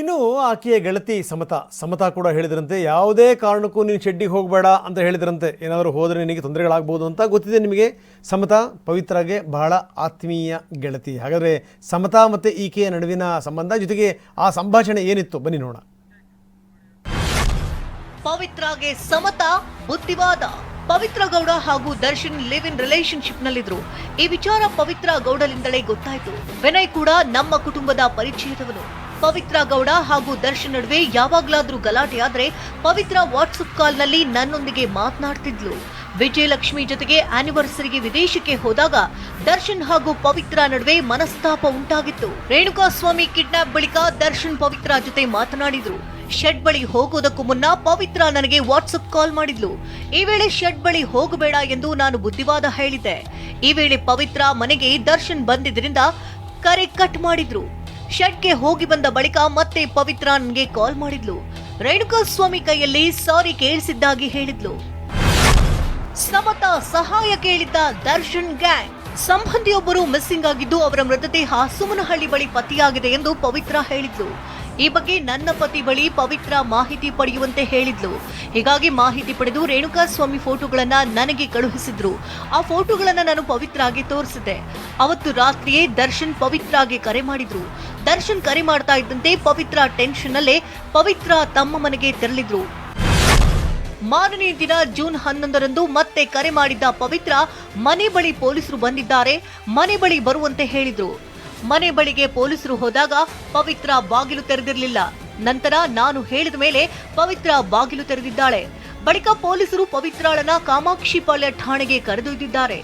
ಇನ್ನು ಆಕೆಯ ಗೆಳತಿ ಸಮತಾ ಸಮತಾ ಕೂಡ ಹೇಳಿದ್ರಂತೆ, ಯಾವುದೇ ಕಾರಣಕ್ಕೂ ನೀನು ಶೆಡ್ಡಿಗೆ ಹೋಗಬೇಡ ಅಂತ ಹೇಳಿದ್ರಂತೆ. ಏನಾದರೂ ಹೋದರೆ ನಿನಗೆ ತೊಂದರೆಗಳಾಗ್ಬೋದು ಅಂತ ಗೊತ್ತಿದೆ ನಿಮಗೆ. ಸಮತಾ ಪವಿತ್ರಾಗೆ ಬಹಳ ಆತ್ಮೀಯ ಗೆಳತಿ. ಹಾಗಾದರೆ ಸಮತಾ ಮತ್ತು ಈಕೆಯ ನಡುವಿನ ಸಂಬಂಧ ಜೊತೆಗೆ ಆ ಸಂಭಾಷಣೆ ಏನಿತ್ತು? ಬನ್ನಿ ನೋಡೋಣ. ಪವಿತ್ರಾಗೆ ಸಮತ ಬುದ್ಧಿವಾದ. ಪವಿತ್ರ ಗೌಡ ಹಾಗೂ ದರ್ಶನ್ ಲಿವ್ ಇನ್ ರಿಲೇಶನ್ಶಿಪ್ ನಲ್ಲಿದ್ರು ಈ ವಿಚಾರ ಪವಿತ್ರ ಗೌಡಲಿಂದಲೇ ಗೊತ್ತಾಯ್ತು. ವಿನಯ್ ಕೂಡ ನಮ್ಮ ಕುಟುಂಬದ ಪರಿಚಯದವನು. ಪವಿತ್ರ ಗೌಡ ಹಾಗೂ ದರ್ಶನ್ ನಡುವೆ ಯಾವಾಗ್ಲಾದ್ರೂ ಗಲಾಟೆ ಆದ್ರೆ ಪವಿತ್ರ ವಾಟ್ಸಪ್ ಕಾಲ್ನಲ್ಲಿ ನನ್ನೊಂದಿಗೆ ಮಾತನಾಡ್ತಿದ್ಲು. ವಿಜಯಲಕ್ಷ್ಮಿ ಜೊತೆಗೆ ಆನಿವರ್ಸರಿಗೆ ವಿದೇಶಕ್ಕೆ ಹೋದಾಗ ದರ್ಶನ್ ಹಾಗೂ ಪವಿತ್ರ ನಡುವೆ ಮನಸ್ತಾಪ ಉಂಟಾಗಿತ್ತು. ರೇಣುಕಾಸ್ವಾಮಿ ಕಿಡ್ನಾಪ್ ಬಳಿಕ ದರ್ಶನ್ ಪವಿತ್ರ ಜೊತೆ ಮಾತನಾಡಿದ್ರು. ಶೆಡ್ ಬಳಿ ಹೋಗೋದಕ್ಕೂ ಮುನ್ನ ಪವಿತ್ರ ನನಗೆ ವಾಟ್ಸಪ್ ಕಾಲ್ ಮಾಡಿದ್ಲು. ಈ ವೇಳೆ ಶೆಡ್ ಬಳಿ ಹೋಗಬೇಡ ಎಂದು ನಾನು ಬುದ್ಧಿವಾದ ಹೇಳಿದ್ದೆ. ಈ ವೇಳೆ ಪವಿತ್ರ ಮನೆಗೆ ದರ್ಶನ್ ಬಂದಿದ್ರಿಂದ ಕರೆ ಕಟ್ ಮಾಡಿದ್ರು. ಶೆಡ್ಗೆ ಹೋಗಿ ಬಂದ ಬಳಿಕ ಮತ್ತೆ ಪವಿತ್ರ ನನಗೆ ಕಾಲ್ ಮಾಡಿದ್ಲು. ರೇಣುಕಾ ಸ್ವಾಮಿ ಕೈಯಲ್ಲಿ ಸಾರಿ ಕೇಳಿಸಿದ್ದಾಗಿ ಹೇಳಿದ್ಲು. ಸಮತ ಸಹಾಯ ಕೇಳಿದ್ದ ದರ್ಶನ್ ಗ್ಯಾಂಗ್. ಸಂಬಂಧಿಯೊಬ್ಬರು ಮಿಸ್ಸಿಂಗ್ ಆಗಿದ್ದು ಅವರ ಮೃತದೇಹ ಸುಮನಹಳ್ಳಿ ಬಳಿ ಪತಿಯಾಗಿದೆ ಎಂದು ಪವಿತ್ರ ಹೇಳಿದ್ಲು. ಈ ಬಗ್ಗೆ ನನ್ನ ಪತಿ ಬಳಿ ಪವಿತ್ರ ಮಾಹಿತಿ ಪಡೆಯುವಂತೆ ಹೇಳಿದ್ಲು. ಹೀಗಾಗಿ ಮಾಹಿತಿ ಪಡೆದು ರೇಣುಕಾ ಸ್ವಾಮಿ ಫೋಟೋಗಳನ್ನ ನನಗೆ ಕಳುಹಿಸಿದ್ರು. ಆ ಫೋಟೋಗಳನ್ನ ನಾನು ಪವಿತ್ರ ಆಗಿ ತೋರಿಸಿದೆ ಅವತ್ತು ರಾತ್ರಿಯೇ ದರ್ಶನ್ ಪವಿತ್ರಾಗೆ ಕರೆ ಮಾಡಿದ್ರು. ದರ್ಶನ್ ಕರೆ ಮಾಡ್ತಾ ಇದ್ದಂತೆ ಪವಿತ್ರ ಟೆನ್ಷನ್ ಅಲ್ಲೇ ಪವಿತ್ರ ತಮ್ಮ ಮನೆಗೆ ತೆರಳಿದ್ರು. ಮಾರನೇ ದಿನ ಜೂನ್ ಹನ್ನೊಂದರಂದು ಮತ್ತೆ ಕರೆ ಮಾಡಿದ್ದ ಪವಿತ್ರ ಮನೆ ಬಳಿ ಪೊಲೀಸರು ಬಂದಿದ್ದಾರೆ. ಮನೆ ಬಳಿ ಬರುವಂತೆ ಹೇಳಿದ್ರು. ಮನೆ ಬಳಿಗೆ ಪೊಲೀಸರು ಹೋದಾಗ ಪವಿತ್ರ ಬಾಗಿಲು ತೆರೆದಿರಲಿಲ್ಲ. ನಂತರ ನಾನು ಹೇಳಿದ ಮೇಲೆ ಪವಿತ್ರ ಬಾಗಿಲು ತೆರೆದಿದ್ದಾಳೆ. ಬಳಿಕ ಪೊಲೀಸರು ಪವಿತ್ರಾಳನ ಕಾಮಾಕ್ಷಿಪಾಳ್ಯ ಠಾಣೆಗೆ ಕರೆದೊಯ್ದಿದ್ದಾರೆ.